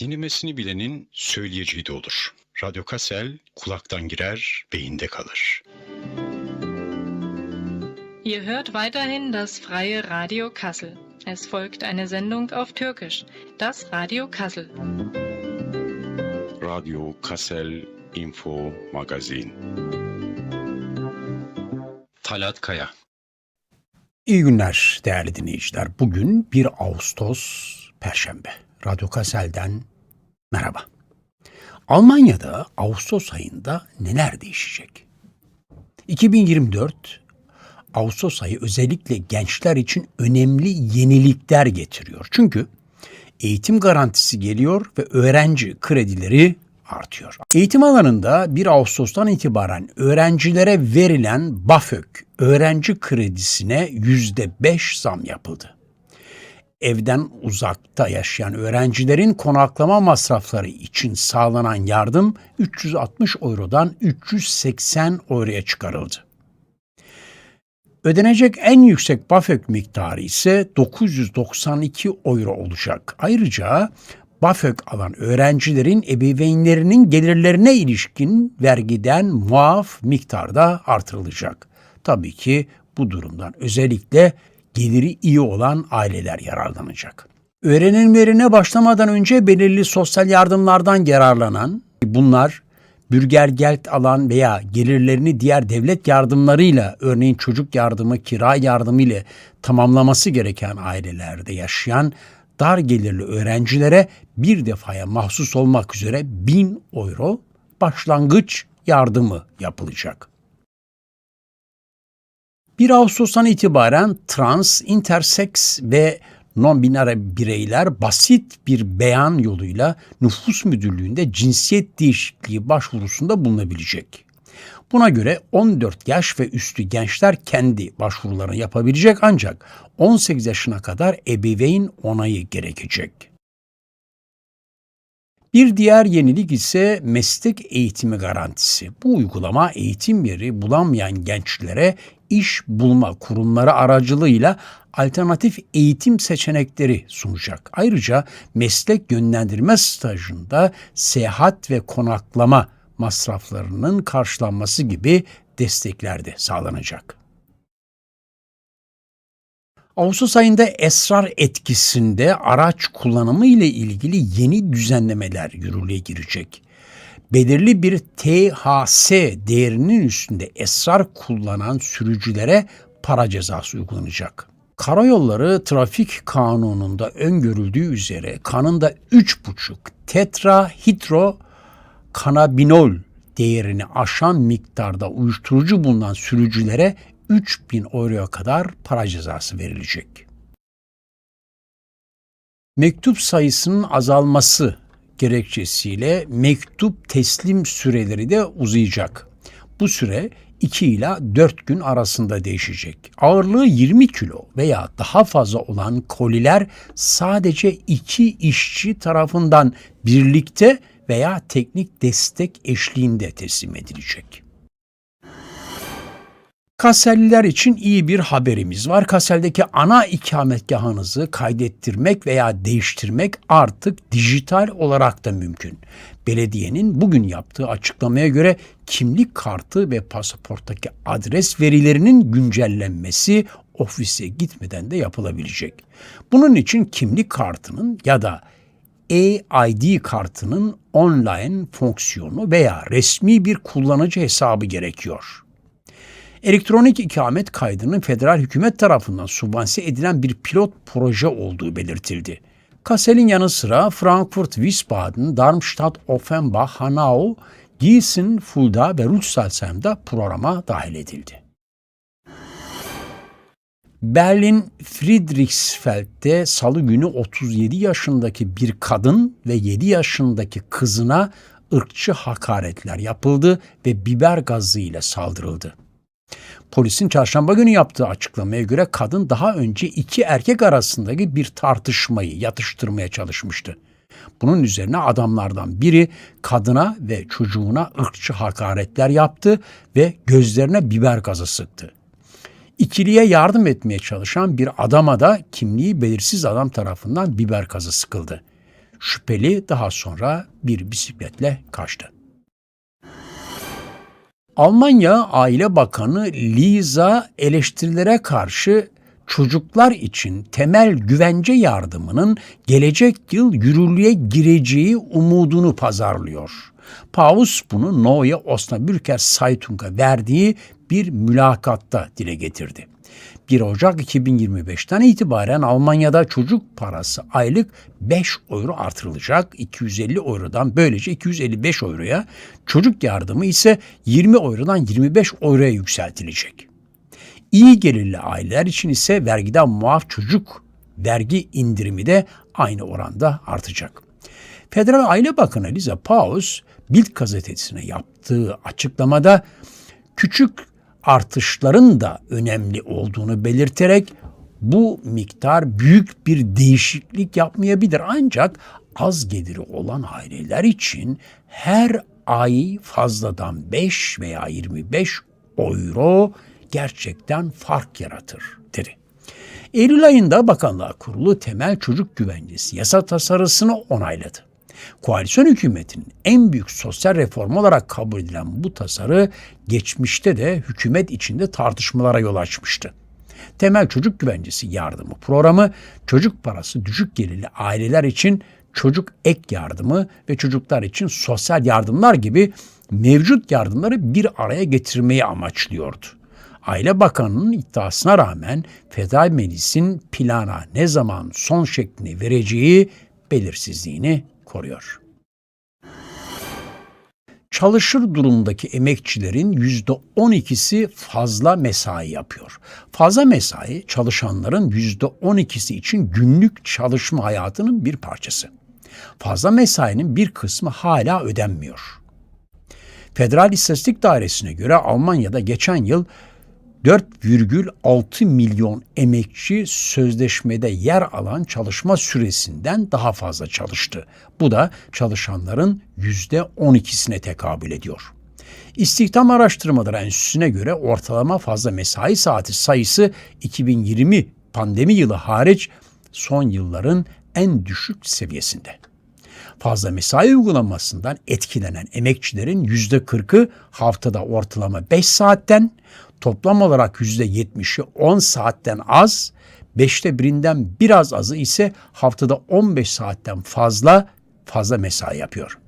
Dinlemesini bilenin söyleyeceği de olur. Radyo Kassel kulaktan girer, beyinde kalır. Ihr hört weiterhin das freie Radio Kassel. Es folgt eine Sendung auf Türkisch, das Radio Kassel. Radyo Kassel Info Magazin Talat Kaya İyi günler değerli dinleyiciler. Bugün 1 Ağustos Perşembe. Radyo Kassel'den merhaba. Almanya'da Ağustos ayında neler değişecek? 2024 Ağustos ayı özellikle gençler için önemli yenilikler getiriyor. Çünkü eğitim garantisi geliyor ve öğrenci kredileri artıyor. Eğitim alanında 1 Ağustos'tan itibaren öğrencilere verilen BAföG öğrenci kredisine %5 zam yapıldı. Evden uzakta yaşayan öğrencilerin konaklama masrafları için sağlanan yardım 360 eurodan 380 euroya çıkarıldı. Ödenecek en yüksek BAföG miktarı ise 992 euro olacak. Ayrıca BAföG alan öğrencilerin ebeveynlerinin gelirlerine ilişkin vergiden muaf miktarda artırılacak. Tabii ki bu durumdan özellikle geliri iyi olan aileler yararlanacak. Öğrenimlerine başlamadan önce belirli sosyal yardımlardan yararlanan, bunlar bürgergelt alan veya gelirlerini diğer devlet yardımlarıyla örneğin çocuk yardımı, kira yardımı ile tamamlaması gereken ailelerde yaşayan dar gelirli öğrencilere bir defaya mahsus olmak üzere 1000 euro başlangıç yardımı yapılacak. 1 Ağustos'tan itibaren trans, intersex ve non-binary bireyler basit bir beyan yoluyla nüfus müdürlüğünde cinsiyet değişikliği başvurusunda bulunabilecek. Buna göre 14 yaş ve üstü gençler kendi başvurularını yapabilecek ancak 18 yaşına kadar ebeveyn onayı gerekecek. Bir diğer yenilik ise meslek eğitimi garantisi. Bu uygulama eğitim yeri bulamayan gençlere iş bulma kurumları aracılığıyla alternatif eğitim seçenekleri sunacak. Ayrıca meslek yönlendirme stajında seyahat ve konaklama masraflarının karşılanması gibi destekler de sağlanacak. Ağustos ayında esrar etkisinde araç kullanımı ile ilgili yeni düzenlemeler yürürlüğe girecek. Belirli bir THS değerinin üstünde esrar kullanan sürücülere para cezası uygulanacak. Karayolları Trafik Kanunu'nda öngörüldüğü üzere kanında 3,5 tetrahidro kanabinol değerini aşan miktarda uyuşturucu bulunan sürücülere 3000 euroya kadar para cezası verilecek. Mektup sayısının azalması gerekçesiyle mektup teslim süreleri de uzayacak. Bu süre 2 ila 4 gün arasında değişecek. Ağırlığı 20 kilo veya daha fazla olan koliler sadece iki işçi tarafından birlikte veya teknik destek eşliğinde teslim edilecek. Kasselliler için iyi bir haberimiz var. Kassel'deki ana ikametgahınızı kaydettirmek veya değiştirmek artık dijital olarak da mümkün. Belediyenin bugün yaptığı açıklamaya göre kimlik kartı ve pasaporttaki adres verilerinin güncellenmesi ofise gitmeden de yapılabilecek. Bunun için kimlik kartının ya da e-ID kartının online fonksiyonu veya resmi bir kullanıcı hesabı gerekiyor. Elektronik ikamet kaydının federal hükümet tarafından subvanse edilen bir pilot proje olduğu belirtildi. Kassel'in yanı sıra Frankfurt, Wiesbaden, Darmstadt, Offenbach, Hanau, Gießen, Fulda ve Rüsselsheim'de programa dahil edildi. Berlin Friedrichsfeld'de salı günü 37 yaşındaki bir kadın ve 7 yaşındaki kızına ırkçı hakaretler yapıldı ve biber gazı ile saldırıldı. Polisin çarşamba günü yaptığı açıklamaya göre kadın daha önce iki erkek arasındaki bir tartışmayı yatıştırmaya çalışmıştı. Bunun üzerine adamlardan biri kadına ve çocuğuna ırkçı hakaretler yaptı ve gözlerine biber gazı sıktı. İkiliye yardım etmeye çalışan bir adama da kimliği belirsiz adam tarafından biber gazı sıkıldı. Şüpheli daha sonra bir bisikletle kaçtı. Almanya Aile Bakanı Lisa eleştirilere karşı çocuklar için temel güvence yardımının gelecek yıl yürürlüğe gireceği umudunu pazarlıyor. Paus bunu Neue Osnabrücker Zeitung'a verdiği bir mülakatta dile getirdi. 1 Ocak 2025'ten itibaren Almanya'da çocuk parası aylık 5 euro artırılacak. 250 eurodan böylece 255 euroya, çocuk yardımı ise 20 eurodan 25 euroya yükseltilecek. İyi gelirli aileler için ise vergiden muaf çocuk vergi indirimi de aynı oranda artacak. Federal Aile Bakanı Liza Paus, Bild gazetesine yaptığı açıklamada küçük artışların da önemli olduğunu belirterek bu miktar büyük bir değişiklik yapmayabilir ancak az geliri olan aileler için her ay fazladan 5 veya 25 euro gerçekten fark yaratır dedi. Eylül ayında Bakanlar Kurulu temel çocuk güvencesi yasa tasarısını onayladı. Koalisyon hükümetinin en büyük sosyal reform olarak kabul edilen bu tasarı geçmişte de hükümet içinde tartışmalara yol açmıştı. Temel çocuk güvencesi yardımı programı çocuk parası düşük gelirli aileler için çocuk ek yardımı ve çocuklar için sosyal yardımlar gibi mevcut yardımları bir araya getirmeyi amaçlıyordu. Aile Bakanı'nın iddiasına rağmen Federal Meclis'in plana ne zaman son şeklini vereceği belirsizliğini koruyor. Çalışır durumdaki emekçilerin %12'si fazla mesai yapıyor. Fazla mesai çalışanların %12'si için günlük çalışma hayatının bir parçası. Fazla mesainin bir kısmı hala ödenmiyor. Federal İstatistik Dairesi'ne göre Almanya'da geçen yıl 4,6 milyon emekçi sözleşmede yer alan çalışma süresinden daha fazla çalıştı. Bu da çalışanların %12'sine tekabül ediyor. İstihdam Araştırmaları Enstitüsü'ne göre ortalama fazla mesai saati sayısı 2020 pandemi yılı hariç son yılların en düşük seviyesinde. Fazla mesai uygulamasından etkilenen emekçilerin %40'ı haftada ortalama 5 saatten, toplam olarak %70'i 10 saatten az, beşte birinden biraz azı ise haftada 15 saatten fazla fazla mesai yapıyor.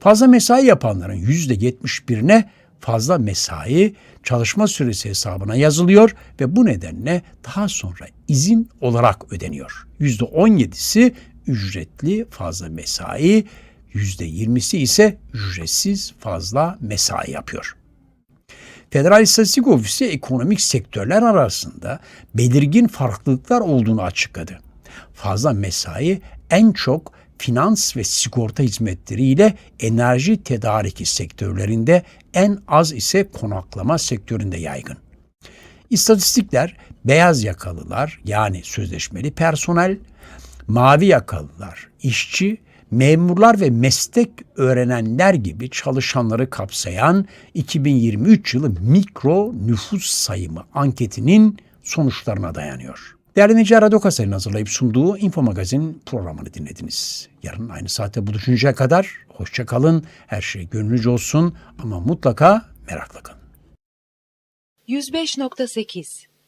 Fazla mesai yapanların %71'ine fazla mesai çalışma süresi hesabına yazılıyor ve bu nedenle daha sonra izin olarak ödeniyor. %17'si ücretli fazla mesai, %20'si ise ücretsiz fazla mesai yapıyor. Federal İstatistik Ofisi ekonomik sektörler arasında belirgin farklılıklar olduğunu açıkladı. Fazla mesai en çok finans ve sigorta hizmetleri ile enerji tedariki sektörlerinde en az ise konaklama sektöründe yaygın. İstatistikler beyaz yakalılar yani sözleşmeli personel, mavi yakalılar, işçi, memurlar ve meslek öğrenenler gibi çalışanları kapsayan 2023 yılı mikro nüfus sayımı anketinin sonuçlarına dayanıyor. Değerli dinleyiciler, Radyo Kasel'in hazırlayıp sunduğu Info Magazin programını dinlediniz. Yarın aynı saatte buluşuncaya kadar hoşça kalın, her şey gönlünüzce olsun ama mutlaka merakla kalın. 105.8